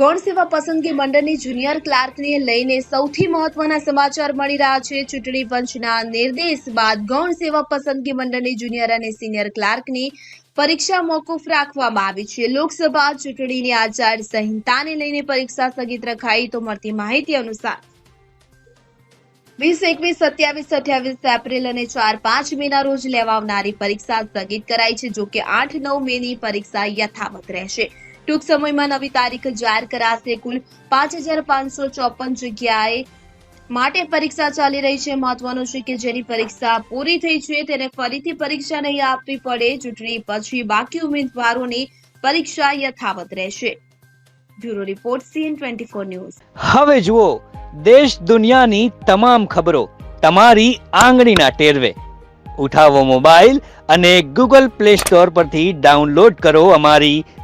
ગૌણ સેવા પસંદગી મંડળની જુનિયર ક્લાર્કને લઈને સૌથી મહત્વના સમાચાર મળી રહ્યા છે. ચૂંટણી પંચના નિર્દેશ બાદ ગૌણ સેવા પસંદગી મંડળની જુનિયર અને સિનિયર ક્લાર્કની પરીક્ષા મોકૂફ રાખવામાં આવી છે. લોકસભા ચૂંટણીની આચાર સંહિતાને લઈને પરીક્ષા સ્થગિત રખાઈ તો મળતી માહિતી અનુસાર વીસ એકવીસ, સત્યાવીસ, અઠ્યાવીસ, એપ્રિલ અને ચાર પાંચ મેના રોજ લેવાનારી પરીક્ષા સ્થગિત કરાઈ છે, જોકે આઠ નવ મેની પરીક્ષા યથાવત રહેશે. ટૂંક સમયમાં નવી તારીખ જાહેર કરાશે. કુલ પાંચ જગ્યાએ માટે પરીક્ષા ચાલી રહી છે. મહત્વનું છે કે જેની પરીક્ષા પૂરી થઈ છે તેને ફરીથી પરીક્ષા નહીં આપવી પડે. ચૂંટણી પછી બાકી ઉમેદવારોની પરીક્ષા યથાવત રહેશે. Bureau report CN twenty news. હવે જુઓ, દેશ દુનિયાની તમામ ખબરો તમારી આંગળીના ટેરવે. ઉઠાવો મોબાઈલ અને ગૂગલ પ્લે સ્ટોર પરથી ડાઉનલોડ કરો અમારી